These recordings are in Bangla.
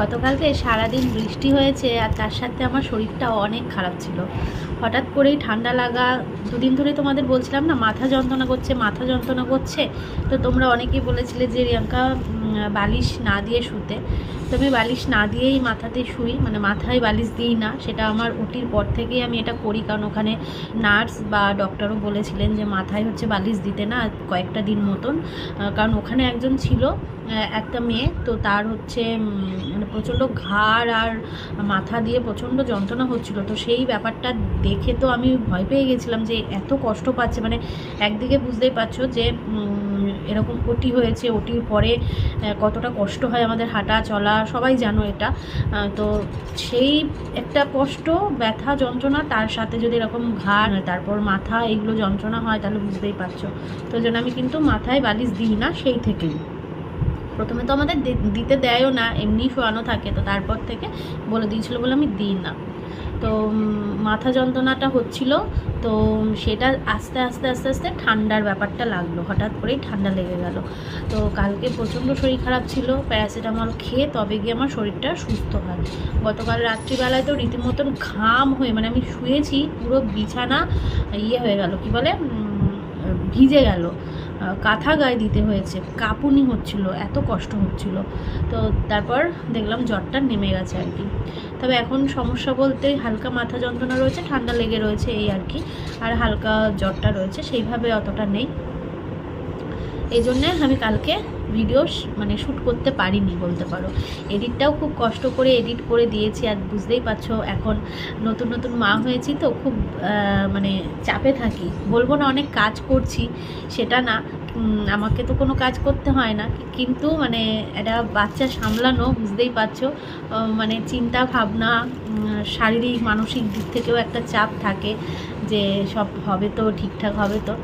গতকালকে সারাদিন বৃষ্টি হয়েছে আর তার সাথে আমার শরীরটা অনেক খারাপ ছিল। হঠাৎ করেই ঠান্ডা লাগা, দুদিন ধরে তোমাদের বলছিলাম না, মাথা যন্ত্রণা করছে, মাথা যন্ত্রণা করছে। তো তোমরা অনেকেই বলেছিলে যে রিয়াঙ্কা বালিশ না দিয়ে শুতে। তো আমি বালিশ না দিয়েই মাথাতে শুই। মানে মাথায় বালিশ দিই না, সেটা আমার ওটির পর থেকেই আমি এটা করি। কারণ ওখানে নার্স বা ডক্টরও বলেছিলেন যে মাথায় হচ্ছে বালিশ দিতে না কয়েকটা দিন মতন। কারণ ওখানে একজন ছিল একটা মেয়ে। তো তার হচ্ছে মানে প্রচণ্ড ঘাড় আর মাথা দিয়ে প্রচণ্ড যন্ত্রণা হচ্ছিল। তো সেই ব্যাপারটা দেখে তো আমি ভয় পেয়ে গেছিলাম যে এত কষ্ট পাচ্ছে। মানে একদিকে বুঝতেই পারছ যে এরকম ওটি হয়েছে, ওটির পরে কতটা কষ্ট হয় আমাদের হাঁটা চলা, সবাই জানো এটা। তো সেই একটা কষ্ট, ব্যথা, যন্ত্রণা, তার সাথে যদি এরকম ঘাড়, তারপর মাথা এগুলো যন্ত্রণা হয়, তাহলে বুঝতেই পারছ। তো জন্য আমি কিন্তু মাথায় বালিশ দিই না, সেই থেকেই। প্রথমে তো আমাদের দিতে দেয়ও না, এমনি শোয়ানো থাকে, তো তারপর থেকে বলে দিয়েছিল বলে আমি দিই না। তো মাথা যন্ত্রণাটা হচ্ছিল, তো সেটা আস্তে আস্তে আস্তে আস্তে ঠান্ডার ব্যাপারটা লাগল, হঠাৎ করেই ঠান্ডা লেগে গেল। তো, কালকে প্রচণ্ড শরীর খারাপ ছিল, প্যারাসিটামল খেয়ে তবে গিয়ে আমার শরীরটা সুস্থ হয়। গতকাল রাত্রিবেলায় তো রীতিমতন ঘাম হয়ে মানে আমি শুয়েছি, পুরো বিছানা ইয়ে হয়ে গেল, কি বলে ভিজে গেল। কাঁথা গায়ে দিতে হয়েছে। কাঁপুনি হচ্ছিল, এত কষ্ট হচ্ছিল। তো তারপর দেখলাম জ্বরটা নেমে গেছে আর কি। তবে এখন সমস্যা বলতে হালকা মাথা যন্ত্রণা রয়েছে, ঠান্ডা লেগে রয়েছে এই আর কি। আর হালকা জ্বরটা রয়েছে, সেইভাবে অতটা নেই। এই জন্যে আমি কালকে ভিডিও মানে শ্যুট করতে পারিনি বলতে পারো। এডিটটাও খুব কষ্ট করে এডিট করে দিয়েছি আর বুঝতেই পারছ এখন নতুন নতুন মা হয়েছি তো খুব মানে চাপে থাকি। বলব না অনেক কাজ করছি, সেটা না। আমাকে তো কোনো কাজ করতে হয় না। কিন্তু মানে একটা বাচ্চা সামলানো, বুঝতেই পারছ মানে চিন্তা ভাবনা শারীরিক, মানসিক দিক থেকেও একটা চাপ থাকে। যে সব হবে তো, ঠিকঠাক হবে তো।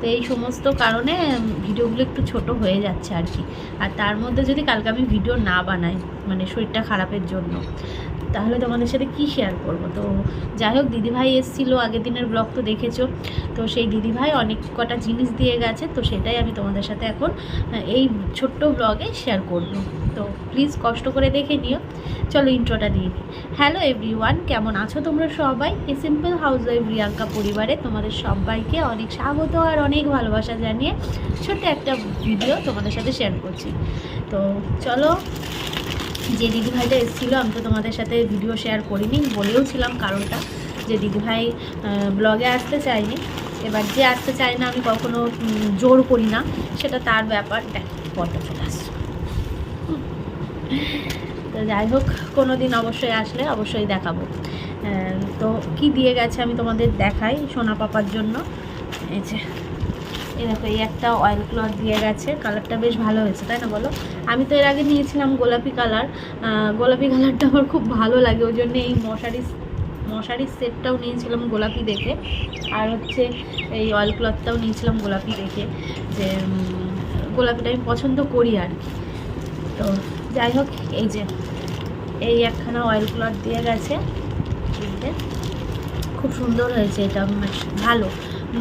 তো এই সমস্ত কারণে ভিডিওগুলো একটু ছোট হয়ে যাচ্ছে আর কি। আর তার মধ্যে যদি কালকে আমি ভিডিও না বানাই মানে শরীরটা খারাপের জন্য তাহলে তোমাদের সাথে কি শেয়ার করব? তো যাই হোক, দিদিভাই এসেছিল, আগের দিনের ব্লগ তো দেখেছ। তো সেই দিদিভাই অনেক কটা জিনিস দিয়ে গেছে, তো সেটাই আমি তোমাদের সাথে এখন এই ছোট্ট ব্লগে শেয়ার করব। তো প্লিজ কষ্ট করে দেখে নিও। চলো ইন্ট্রোটা দিয়ে নিই। হ্যালো এভরিওয়ান কেমন আছো তোমরা সবাই? এ সিম্পল হাউস ওয়াইফ রিয়াঙ্কা পরিবারে তোমাদের সবাইকে অনেক স্বাগত আর অনেক ভালোবাসা জানিয়ে ছোট্ট একটা ভিডিও তোমাদের সাথে শেয়ার করছি। তো চলো যে দিদিভাইটা এসেছিল, আমি তো তোমাদের সাথে ভিডিও শেয়ার করিনি বলেও ছিলাম কারণটা যে দিদিভাই ব্লগে আসতে চায়নি। এবার যে আসতে চায় না, আমি কখনো জোর করি না, সেটা তার ব্যাপার। দেখ পর্দা চলে আসছে। তো যাই হোক কোনো দিন অবশ্যই আসলে অবশ্যই দেখাবো। তো কি দিয়ে গেছে আমি তোমাদের দেখাই সোনা পাপার জন্য। এই যে দেখো, এই একটা অয়েল ক্লথ দিয়ে গেছে। কালারটা বেশ ভালো হয়েছে, তাই না বলো? আমি তো এর আগে নিয়েছিলাম গোলাপি কালার গোলাপি কালারটা আমার খুব ভালো লাগে, ওই জন্য এই মশারি মশারির সেটটাও নিয়েছিলাম গোলাপি দেখে। আর হচ্ছে এই অয়েল ক্লথটাও নিয়েছিলাম গোলাপি দেখে যে গোলাপিটা আমি পছন্দ করি আর কি। তো যাই হোক, এই যে, এই একখানা অয়েল ক্লথ দিয়ে গেছে। খুব সুন্দর হয়েছে এটা বেশ ভালো।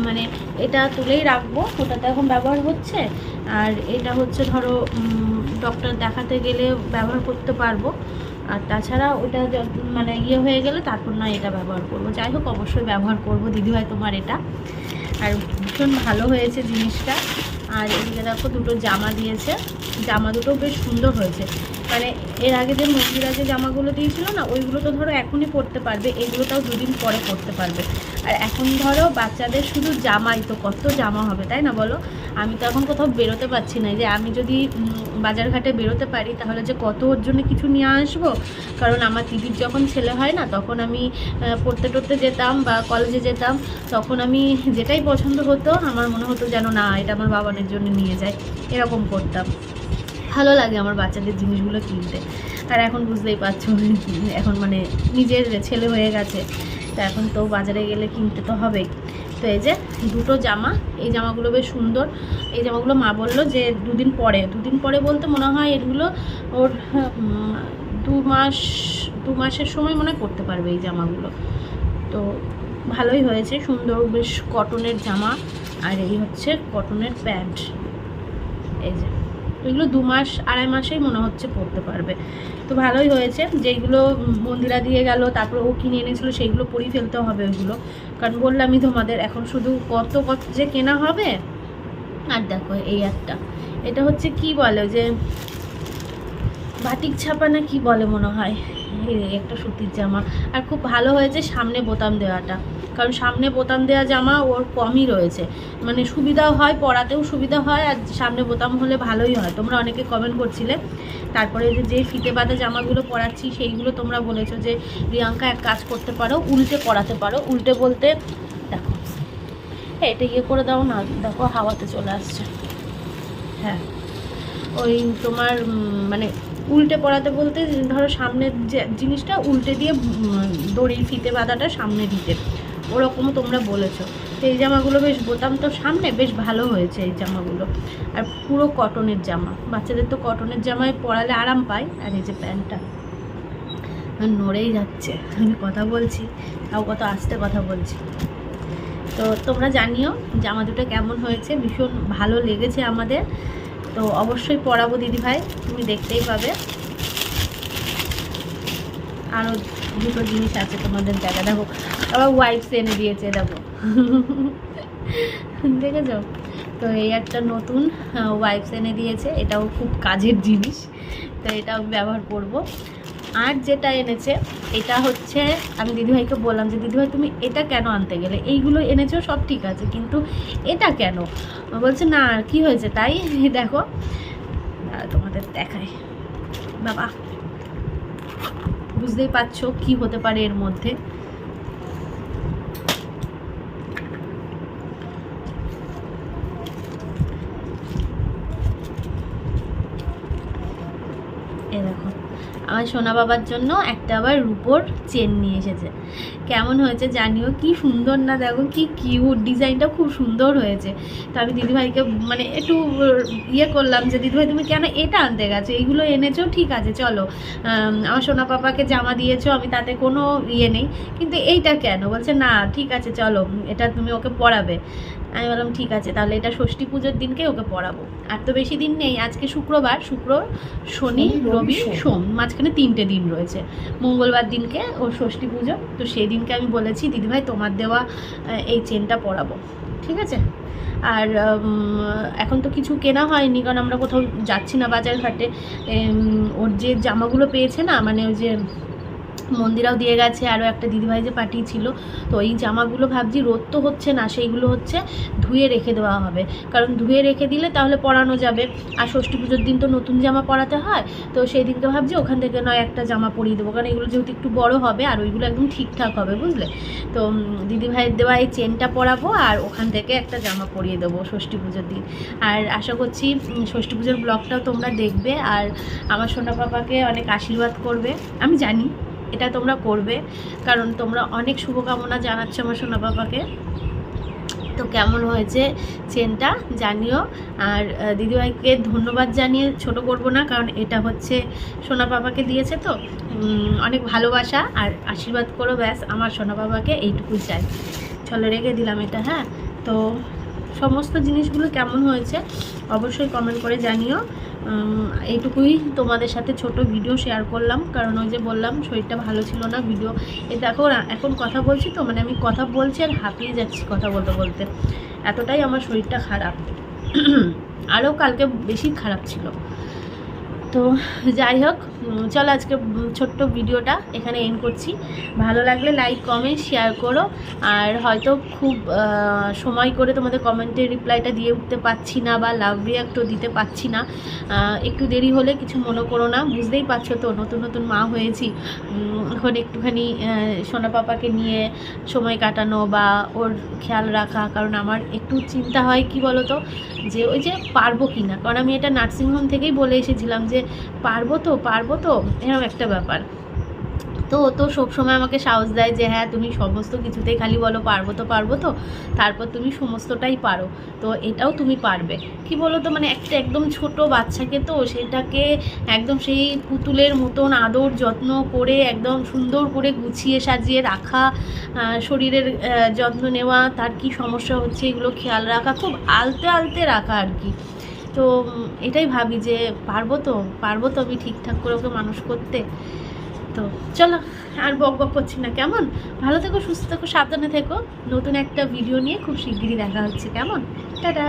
মানে এটা তুলেই রাখব ওটা তো এখন ব্যবহার হচ্ছে। আর এটা হচ্ছে ধরো ডক্টর দেখাতে গেলে ব্যবহার করতে পারব। আর তাছাড়া ওটা মানে ইয়ে হয়ে গেলে তারপর না এটা ব্যবহার করব। যাই হোক, অবশ্যই ব্যবহার করব দিদিভাই তোমার এটা। আর ভীষণ ভালো হয়েছে জিনিসটা। আর এদিকে দেখো দুটো জামা দিয়েছে। জামা দুটো বেশ সুন্দর হয়েছে। মানে এর আগে যে মন্দিরা যে জামাগুলো দিয়েছিল না, ওইগুলো তো ধরো এখনই পরতে পারবে, এগুলোটাও দুদিন পরে পরতে পারবে। আর এখন ধরো বাচ্চাদের শুধু জামাই তো, কত জামা হবে, তাই না বলো? আমি তো এখন কোথাও বেরোতে পারছি না যে আমি যদি বাজারঘাটে বেরোতে পারি, তাহলে যে কত ওর জন্য কিছু নিয়ে আসব? কারণ আমার দিদির যখন ছেলে হয় না, তখন আমি পড়তে টড়তে যেতাম বা কলেজে যেতাম, তখন আমি যেটাই পছন্দ হতো, আমার মনে হতো যেন না, এটা আমার বাবানের জন্য নিয়ে যায়, এরকম করতাম। ভালো লাগে আমার বাচ্চাদের জিনিসগুলো কিনতে। আর এখন বুঝতেই পারছ, এখন মানে নিজের ছেলে হয়ে গেছে, তো এখন তো বাজারে গেলে কিনতে তো হবেই তো এই যে দুটো জামা, এই জামাগুলো বেশ সুন্দর। এই জামাগুলো মা বলল যে দুদিন পরে দুদিন পরে বলতে মনে হয় এগুলো ওর দু মাস, দু মাসের সময় মনে করতে পারবে এই জামাগুলো। তো ভালোই হয়েছে, সুন্দর বেশ কটনের জামা, আর এই হচ্ছে কটনের প্যান্ট এই যে। এগুলো দু মাস, আড়াই মাসেই মনে হচ্ছে পরতে পারবে। তো ভালোই হয়েছে যেইগুলো মন্দিরা দিয়ে গেল, তারপর ও কিনে এনেছিল সেইগুলো পরিয়ে ফেলতে হবে ওইগুলো। কারণ বললামই তোমাদের, এখন শুধু কত কত যে কেনা হবে, আর দেখো এই একটা। এটা হচ্ছে কি বলে যে, বাটিক ছাপা না কি বলে মনে হয়? একটা সুতির জামা। আর খুব ভালো হয়েছে সামনে বোতাম দেওয়াটা। কারণ সামনে বোতাম দেওয়া জামা ওর কমই রয়েছে। মানে সুবিধাও হয়, পরাতেও সুবিধা হয় আর সামনে বোতাম হলে ভালোই হয়। তোমরা অনেকে কমেন্ট করছিলে। তারপরে যে ফিতে বাঁধা জামাগুলো পরাচ্ছি সেইগুলো তোমরা বলেছ যে প্রিয়াঙ্কা এক কাজ করতে পারো, উল্টে পরাতে পারো। উল্টে বলতে, দেখো। হ্যাঁ এটা ইয়ে করে দাও না, দেখো হাওয়াতে চলে আসছে। হ্যাঁ। ওই তোমার মানে উল্টে পড়াতে বলতে ধরো সামনের যে জিনিসটা, উল্টে দিয়ে দড়ির ফিতে বাঁধাটা সামনে দিতে ওরকমও তোমরা বলেছ। তো এই জামাগুলো বেশ বোতাম তো সামনে বেশ ভালো হয়েছে এই জামাগুলো। আর পুরো কটনের জামা। বাচ্চাদের তো কটনের জামায় পরালে আরাম পায়। আর এই যে প্যান্টটা নড়েই যাচ্ছে। আমি কথা বলছি তাও কত আস্তে কথা বলছি। তো তোমরা জানিও জামা দুটো কেমন হয়েছে, ভীষণ ভালো লেগেছে আমাদের। তো অবশ্যই পড়াবো দিদি ভাই তুমি দেখতেই পাবে। আরও দুটো জিনিস আছে তোমাদের দেখা দেখো, আবার ওয়াইপস এনে দিয়েছে, দেখো। দেখে যাও তো এই একটা নতুন ওয়াইপস এনে দিয়েছে। এটাও খুব কাজের জিনিস, তো এটাও ব্যবহার করব। আর যেটা এনেছে, এটা হচ্ছে, আমি দিদিভাইকে বললাম যে, দিদিভাই, তুমি এটা কেন আনতে গেলে? এইগুলো এনেছো, সব ঠিক আছে, কিন্তু এটা কেন? বলছে, না, আর কি হয়েছে তাই? দেখো তোমাদের দেখাই। বাবা। বুঝতেই পারছ কি হতে পারে এর মধ্যে এ দেখো আমার সোনা বাবার জন্য একটা আবার রুপোর চেন নিয়ে এসেছে। কেমন হয়েছে জানিও? কি সুন্দর না দেখো, কি কিউট ডিজাইনটা খুব সুন্দর হয়েছে। তো আমি দিদিভাইকে মানে একটু ইয়ে করলাম যে, দিদিভাই, তুমি কেন এটা আনতে গেছো? এইগুলো এনেছো? ঠিক আছে, চলো। আমার সোনা পাপাকে জামা দিয়েছ, আমি তাতে কোনো ইয়ে নেই। কিন্তু এইটা কেন? বলছে, না, ঠিক আছে, চলো, এটা তুমি ওকে পড়াবে আমি বললাম ঠিক আছে তাহলে এটা ষষ্ঠী পুজোর দিনকে ওকে পড়াবো। আর তো বেশি দিন নেই আজকে শুক্রবার শুক্র শনি রবি সোম। মাঝখানে তিনটে দিন রয়েছে। মঙ্গলবার দিনকে ওর ষষ্ঠী পুজো তো সেই দিনকে আমি বলেছি দিদিভাই তোমার দেওয়া এই চেনটা পরাবো ঠিক আছে? আর এখন তো কিছু কেনা হয়নি কারণ আমরা কোথাও যাচ্ছি না বাজার ঘাটে ওর যে জামাগুলো পেয়েছে না মানে ওই যে মন্দিরাও দিয়ে গেছে, আরও একটা দিদিভাই যে পাঠিয়েছিল। তো এই জামাগুলো ভাবছি রোদ তো হচ্ছে না, সেইগুলো হচ্ছে ধুয়ে রেখে দেওয়া হবে। কারণ ধুয়ে রেখে দিলে তাহলে পরানো যাবে। আর ষষ্ঠী পুজোর দিন তো নতুন জামা পরাতে হয়, তো সেই দিনকে ভাবছি ওখান থেকে নয় একটা জামা পরিয়ে দেবো। কারণ এগুলো যেহেতু একটু বড় হবে, আর ওইগুলো একদম ঠিকঠাক হবে, বুঝলে? তো দিদিভাইয়ের দেওয়া এই চেনটা পরাবো, আর ওখান থেকে একটা জামা পরিয়ে দেবো ষষ্ঠী পুজোর দিন। আর আশা করছি ষষ্ঠী পুজোর ব্লগটাও তোমরা দেখবে, আর আমার সোনা পাপাকে অনেক আশীর্বাদ করবে। আমি জানি এটা তোমরা করবে। কারণ তোমরা অনেক শুভকামনা জানাচ্ছ আমার সোনা পাপাকে তো কেমন হয়েছে চেনটা জানিও। আর দিদিভাইকে ধন্যবাদ জানিয়ে ছোট করব না, কারণ এটা হচ্ছে সোনা বাবাকে দিয়েছে তো। অনেক ভালোবাসা আর আশীর্বাদ করো, ব্যাস, আমার সোনা বাবাকে এইটুকুই চাই। চলো, রেখে দিলাম এটা হ্যাঁ? তো, সমস্ত জিনিসগুলো কেমন হয়েছে অবশ্যই কমেন্ট করে জানিও। এইটুকুই তোমাদের সাথে ছোট ভিডিও শেয়ার করলাম। কারণ ওই যে বললাম, শরীরটা ভালো ছিল না ভিডিও এ দেখো এখন কথা বলছি তো মানে আমি কথা বলছি আর হাঁপিয়ে যাচ্ছি কথা বলতে বলতে। এতটাই আমার শরীরটা খারাপ। আরও কালকে বেশি খারাপ ছিল। তো যাই হোক চলো আজকে ছোট্ট ভিডিওটা এখানে এন্ড করছি। ভালো লাগলে লাইক কমেন্ট শেয়ার করো। আর হয়তো খুব সময় করে তোমাদের কমেন্টের রিপ্লাইটা দিয়ে উঠতে পারছি না বা লাভ রিয়াক্টও দিতে পারছি না। একটু দেরি হলে কিছু মনে করো না। বুঝতেই পারছ তো, নতুন নতুন মা হয়েছি। এখন একটুখানি সোনা পাপাকে নিয়ে সময় কাটানো বা ওর খেয়াল রাখা, কারণ আমার একটু চিন্তা হয়, কি বলো তো যে ওই যে পারব কি না কারণ আমি এটা নার্সিংহোম থেকেই বলে এসেছিলাম যে পারব তো পারব তো? এরকম একটা ব্যাপার। তো তো সবসময় আমাকে সাহস দেয় যে হ্যাঁ তুমি সমস্ত কিছুতেই খালি বলো, পারব তো পারব তো? তারপর তুমি সমস্তটাই পারো। তো এটাও তুমি পারবে। কি বলো তো মানে একটা একদম ছোট বাচ্চাকে তো সেটাকে একদম সেই পুতুলের মতন আদর, যত্ন করে, একদম সুন্দর করে গুছিয়ে সাজিয়ে রাখা শরীরের যত্ন নেওয়া, তার কি সমস্যা হচ্ছে এগুলো খেয়াল রাখা, খুব আলতে আলতে রাখা আর কি। তো এটাই ভাবি যে পারব তো পারব তো আমি ঠিকঠাক করে ওকে মানুষ করতে। তো চলো, আর বক বক করছি না, কেমন? ভালো থেকো, সুস্থ থেকো, সাবধানে থেকো। নতুন একটা ভিডিও নিয়ে খুব শিগগিরই দেখা হচ্ছে, কেমন? টাটা!